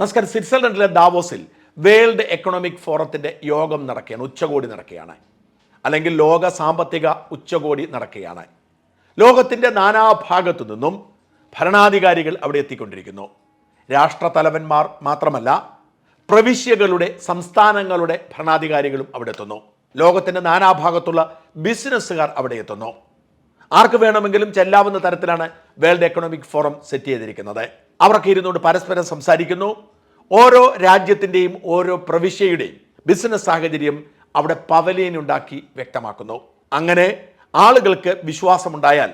നമസ്കാരം. സ്വിറ്റ്സർലൻഡിലെ ദാവോസിൽ world economic ഫോറത്തിന്റെ യോഗം നടക്കുകയാണ് ഉച്ചകോടി നടക്കുകയാണ്. അല്ലെങ്കിൽ ലോക സാമ്പത്തിക ഉച്ചകോടി നടക്കുകയാണ്. ലോകത്തിന്റെ നാനാഭാഗത്തു നിന്നും ഭരണാധികാരികൾ അവിടെ എത്തിക്കൊണ്ടിരിക്കുന്നു. രാഷ്ട്രതലവന്മാർ മാത്രമല്ല പ്രവിശ്യകളുടെ സംസ്ഥാനങ്ങളുടെ ഭരണാധികാരികളും അവിടെ എത്തുന്നു. ലോകത്തിന്റെ നാനാഭാഗത്തുള്ള ബിസിനസ്സുകാർ അവിടെ എത്തുന്നു. ആർക്ക് വേണമെങ്കിലും ചെല്ലാവുന്ന തരത്തിലാണ് വേൾഡ് എക്കണോമിക് ഫോറം സെറ്റ് ചെയ്തിരിക്കുന്നത്. അവർക്ക് ഇരുന്നുകൊണ്ട് പരസ്പരം സംസാരിക്കുന്നു. ഓരോ രാജ്യത്തിന്റെയും ഓരോ പ്രവിശ്യയുടെയും ബിസിനസ് സാഹചര്യം അവിടെ പവലിയനുണ്ടാക്കി വ്യക്തമാക്കുന്നു. അങ്ങനെ ആളുകൾക്ക് വിശ്വാസമുണ്ടായാൽ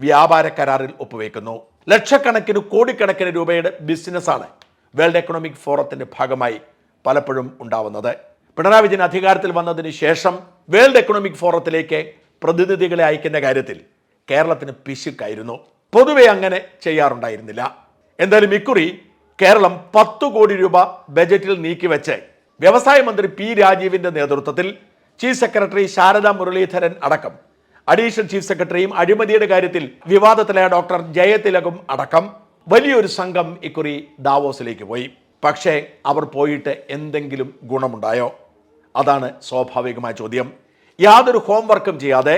വ്യാപാര കരാറിൽ ഒപ്പുവെക്കുന്നു. ലക്ഷക്കണക്കിന് കോടിക്കണക്കിന് രൂപയുടെ ബിസിനസ്സാണ് വേൾഡ് എക്കണോമിക് ഫോറത്തിന്റെ ഭാഗമായി പലപ്പോഴും ഉണ്ടാവുന്നത്. പിണറായി വിജയൻ അധികാരത്തിൽ വന്നതിന് ശേഷം വേൾഡ് എക്കണോമിക് ഫോറത്തിലേക്ക് പ്രതിനിധികളെ അയക്കുന്ന കാര്യത്തിൽ കേരളത്തിന് പിശുക്കായിരുന്നു. പൊതുവെ അങ്ങനെ ചെയ്യാറുണ്ടായിരുന്നില്ല. എന്തായാലും ഇക്കുറി കേരളം പത്തു കോടി രൂപ ബജറ്റിൽ നീക്കിവെച്ച് വ്യവസായ മന്ത്രി പി രാജീവിന്റെ നേതൃത്വത്തിൽ ചീഫ് സെക്രട്ടറി ശാരദ മുരളീധരൻ അടക്കം. അഡീഷണൽ ചീഫ് സെക്രട്ടറിയും അഴിമതിയുടെ കാര്യത്തിൽ വിവാദത്തിലായ ഡോക്ടർ ജയതിലകും അടക്കം വലിയൊരു സംഘം ഇക്കുറി ദാവോസിലേക്ക് പോയി. പക്ഷേ അവർ പോയിട്ട് എന്തെങ്കിലും ഗുണമുണ്ടായോ? അതാണ് സ്വാഭാവികമായ ചോദ്യം. യാതൊരു ഹോംവർക്കും ചെയ്യാതെ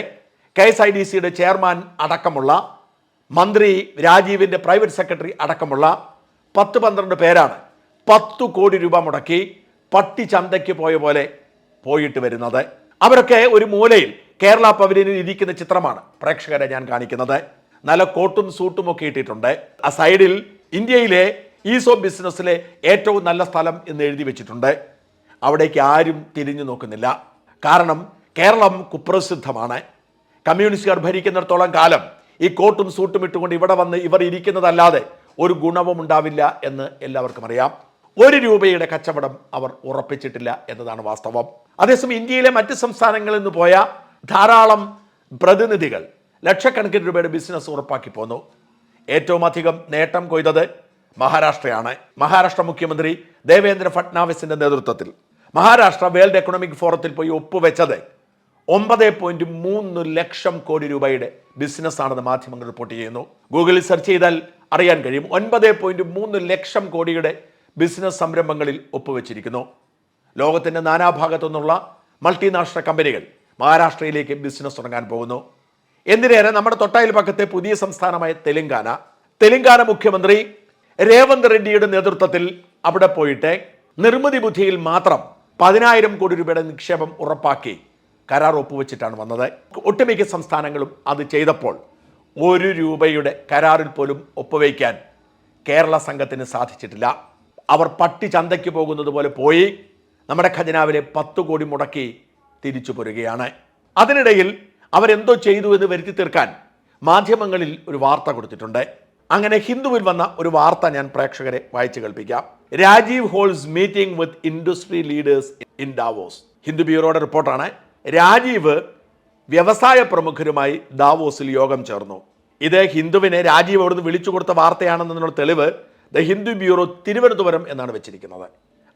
കെ എസ് ഐ ഡി സിയുടെ ചെയർമാൻ അടക്കമുള്ള മന്ത്രി രാജീവിന്റെ പ്രൈവറ്റ് സെക്രട്ടറി അടക്കമുള്ള പത്ത് പന്ത്രണ്ട് പേരാണ് പത്തു കോടി രൂപ മുടക്കി പട്ടി ചന്തയ്ക്ക് പോയ പോലെ പോയിട്ട് വരുന്നത്. അവരൊക്കെ ഒരു മൂലയിൽ കേരള പവലിനിൽ ഇരിക്കുന്ന ചിത്രമാണ് പ്രേക്ഷകരെ ഞാൻ കാണിക്കുന്നത്. നല്ല കോട്ടും സൂട്ടും ഒക്കെ ഇട്ടിട്ടുണ്ട്. ആ സൈഡിൽ ഇന്ത്യയിലെ ഈസ് ഓഫ് ബിസിനസ്സിലെ ഏറ്റവും നല്ല സ്ഥലം എന്ന് എഴുതി വെച്ചിട്ടുണ്ട്. അവിടേക്ക് ആരും തിരിഞ്ഞു നോക്കുന്നില്ല. കാരണം കേരളം കുപ്രസിദ്ധമാണ്. കമ്മ്യൂണിസ്റ്റുകാർ ഭരിക്കുന്നിടത്തോളം കാലം ഈ കോട്ടും സൂട്ടും ഇട്ടുകൊണ്ട് ഇവിടെ വന്ന് ഇവർ ഇരിക്കുന്നതല്ലാതെ ഒരു ഗുണവും ഉണ്ടാവില്ല എന്ന് എല്ലാവർക്കും അറിയാം. ഒരു രൂപയുടെ കച്ചവടം അവർ ഉറപ്പിച്ചിട്ടില്ല എന്നതാണ് വാസ്തവം. അതേസമയം ഇന്ത്യയിലെ മറ്റ് സംസ്ഥാനങ്ങളിൽ നിന്ന് പോയ ധാരാളം പ്രതിനിധികൾ ലക്ഷക്കണക്കിന് രൂപയുടെ ബിസിനസ് ഉറപ്പാക്കി പോന്നു. ഏറ്റവും അധികം നേട്ടം കൊയ്തത് മഹാരാഷ്ട്രയാണ്. മഹാരാഷ്ട്ര മുഖ്യമന്ത്രി ദേവേന്ദ്ര ഫട്നാവിസിന്റെ നേതൃത്വത്തിൽ. മഹാരാഷ്ട്ര വേൾഡ് എക്കണോമിക് ഫോറത്തിൽ പോയി ഒപ്പുവെച്ചത് ഒമ്പത് പോയിന്റ് മൂന്ന് ലക്ഷം കോടി രൂപയുടെ ബിസിനസ് ആണെന്ന് മാധ്യമങ്ങൾ റിപ്പോർട്ട് ചെയ്യുന്നു. ഗൂഗിളിൽ സെർച്ച് ചെയ്താൽ അറിയാൻ കഴിയും. ഒൻപത് പോയിന്റ് മൂന്ന് ലക്ഷം കോടിയുടെ ബിസിനസ് സംരംഭങ്ങളിൽ ഒപ്പുവെച്ചിരിക്കുന്നു. ലോകത്തിന്റെ നാനാഭാഗത്തു നിന്നുള്ള മൾട്ടിനാഷണൽ കമ്പനികൾ മഹാരാഷ്ട്രയിലേക്ക് ബിസിനസ് തുടങ്ങാൻ പോകുന്നു. എന്തിനേറെ? നമ്മുടെ തൊട്ടയൽ പക്കത്തെ പുതിയ സംസ്ഥാനമായ തെലങ്കാന. തെലങ്കാന മുഖ്യമന്ത്രി രേവന്ത് റെഡ്ഡിയുടെ നേതൃത്വത്തിൽ അവിടെ പോയിട്ട് നിർമ്മിതി ബുദ്ധിയിൽ മാത്രം പതിനായിരം കോടി രൂപയുടെ നിക്ഷേപം ഉറപ്പാക്കി. കരാർ ഒപ്പുവെച്ചിട്ടാണ് വന്നത്. ഒട്ടുമിക്ക സംസ്ഥാനങ്ങളും അത് ചെയ്തപ്പോൾ ഒരു രൂപയുടെ കരാറിൽ പോലും ഒപ്പുവയ്ക്കാൻ കേരള സംഘത്തിന് സാധിച്ചിട്ടില്ല. അവർ പട്ടി ചന്തയ്ക്ക് പോകുന്നത് പോലെ പോയി നമ്മുടെ ഖജനാവിലെ പത്ത് കോടി മുടക്കി തിരിച്ചു പോരുകയാണ്. അതിനിടയിൽ അവരെന്തോ ചെയ്തു എന്ന് വരുത്തി തീർക്കാൻ മാധ്യമങ്ങളിൽ ഒരു വാർത്ത കൊടുത്തിട്ടുണ്ട്. അങ്ങനെ ഹിന്ദുവിൽ വന്ന ഒരു വാർത്ത ഞാൻ പ്രേക്ഷകരെ വായിച്ചു കേൾപ്പിക്കാം. Rajeev holds meeting with industry leaders in Davos. Hindu ബ്യൂറോയുടെ റിപ്പോർട്ടാണ്. രാജീവ് വ്യവസായ പ്രമുഖരുമായി ദാവോസിൽ യോഗം ചേർന്നു. ഇത് ഹിന്ദുവിനെ രാജീവ് അവിടുന്ന് വിളിച്ചു കൊടുത്ത വാർത്തയാണെന്നുള്ള തെളിവ് ദ ഹിന്ദു ബ്യൂറോ തിരുവനന്തപുരം എന്നാണ് വെച്ചിരിക്കുന്നത്.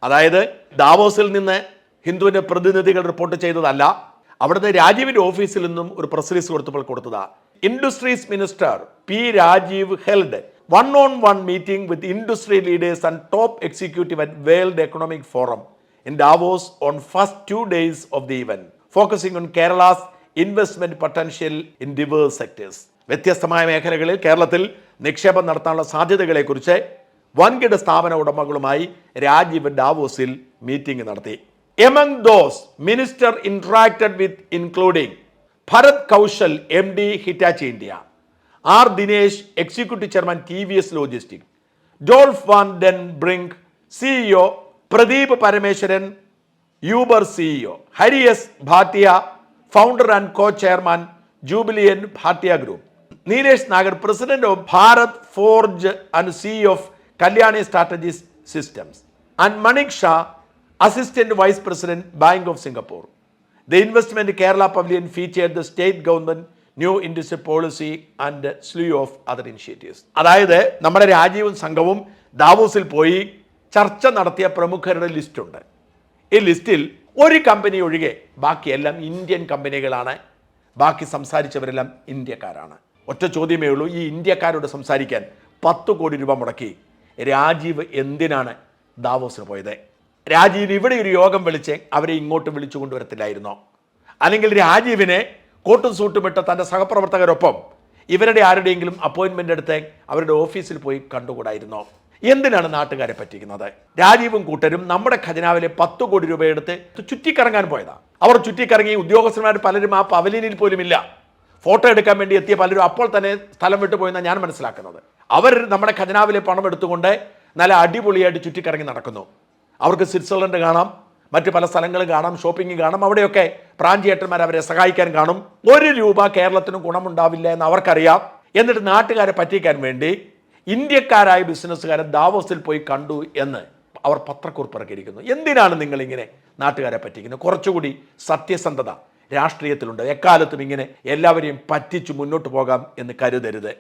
അതായത് ദാവോസിൽ നിന്ന് ഹിന്ദുവിന്റെ പ്രതിനിധികൾ റിപ്പോർട്ട് ചെയ്തതല്ല അവിടുന്ന് രാജീവിന്റെ ഓഫീസിൽ നിന്നും ഒരു പ്രസ് റിലീസ് കൊടുത്തപ്പോൾ കൊടുത്തതാ. Industries minister P Rajeev held one on one meeting with industry leaders and top executive at World Economic Forum in Davos on first two days of the event focusing on Kerala's investment potential in diverse sectors വ്യത്യസ്തമായ മേഖലകളിൽ കേരളത്തിൽ നിക്ഷേപം നടത്താനുള്ള സാധ്യതകളെക്കുറിച്ച് വൻകിട സ്ഥാപന ഉടമകളുമായി രാജീവ് ഡാവോസിൽ മീറ്റിംഗ് നടത്തി. Among those minister interacted with including Bharat Kaushal M D Hitachi India R Dinesh executive chairman T V S logistic Dolf van den Brink CEO Pradeep Parameswaran Uber CEO Hari S Bhartia founder and co chairman Jubilant Bhartia group Nilesh Nagar president of Bharat forge and C of Kalyani strategy systems and Manik Shah assistant vice president Bank of Singapore the investment Kerala pavilion feature the state government new industry policy and slew of other initiatives അതായത് നമ്മുടെ രാജീവും സംഘവും ദാവൂസിൽ പോയി ചർച്ച നടത്തിയ പ്രമുഖരുടെ ലിസ്റ്റുണ്ട് ഈ ലിസ്റ്റിൽ ഒരു കമ്പനി ഒഴികെ ബാക്കിയെല്ലാം ഇന്ത്യൻ കമ്പനികളാണ്. ബാക്കി സംസാരിച്ചവരെല്ലാം ഇന്ത്യക്കാരാണ്. ഒറ്റ ചോദ്യമേ ഉള്ളൂ ഈ ഇന്ത്യക്കാരോട് സംസാരിക്കാൻ പത്ത് കോടി രൂപ മുടക്കി. രാജീവ് എന്തിനാണ് ദാവോസിന് പോയത്? രാജീവിന് ഇവിടെ ഒരു യോഗം വിളിച്ച് അവരെ ഇങ്ങോട്ട് വിളിച്ചു കൊണ്ടുവരത്തില്ലായിരുന്നോ? അല്ലെങ്കിൽ രാജീവിനെ കോട്ടും സൂട്ടും ഇട്ട തന്റെ സഹപ്രവർത്തകരൊപ്പം ഇവരുടെ ആരുടെയെങ്കിലും അപ്പോയിൻമെന്റ് എടുത്ത് അവരുടെ ഓഫീസിൽ പോയി കണ്ടുകൂടായിരുന്നോ? എന്തിനാണ് നാട്ടുകാരെ പറ്റിക്കുന്നത്? രാജീവും കൂട്ടരും നമ്മുടെ ഖജനാവിലെ പത്ത് കോടി രൂപ എടുത്ത് ചുറ്റിക്കറങ്ങാൻ പോയതാ. അവർ ചുറ്റിക്കറങ്ങി ഉദ്യോഗസ്ഥന്മാർ പലരും ആ പവലിനിൽ പോലും ഇല്ല ഫോട്ടോ എടുക്കാൻ വേണ്ടി എത്തിയ പലരും അപ്പോൾ തന്നെ സ്ഥലം വിട്ടു പോയെന്നാണ് ഞാൻ മനസ്സിലാക്കുന്നത്. അവർ നമ്മുടെ ഖജനാവിലെ പണം എടുത്തുകൊണ്ട് നല്ല അടിപൊളിയായിട്ട് ചുറ്റിക്കറങ്ങി നടക്കുന്നു. അവർക്ക് സ്വിറ്റ്സർലൻഡ് കാണാം മറ്റ് പല സ്ഥലങ്ങളും കാണാം ഷോപ്പിംഗ് കാണാം അവിടെയൊക്കെ പ്രാഞ്ചിയേട്ടന്മാർ അവരെ സഹായിക്കാൻ കാണും. ഒരു രൂപ കേരളത്തിനും ഗുണമുണ്ടാവില്ല എന്ന് അവർക്കറിയാം. എന്നിട്ട് നാട്ടുകാരെ പറ്റിക്കാൻ വേണ്ടി ഇന്ത്യക്കാരായ ബിസിനസ്സുകാരെ ദാവോസിൽ പോയി കണ്ടു എന്ന് അവർ പത്രക്കുറിപ്പ് ഇറക്കിയിരിക്കുന്നു എന്തിനാണ് നിങ്ങളിങ്ങനെ നാട്ടുകാരെ പറ്റിക്കുന്നത്? കുറച്ചുകൂടി സത്യസന്ധത രാഷ്ട്രീയത്തിലുണ്ട്. എക്കാലത്തും ഇങ്ങനെ എല്ലാവരെയും പറ്റിച്ചു മുന്നോട്ട് പോകാം എന്ന് കരുതരുത്.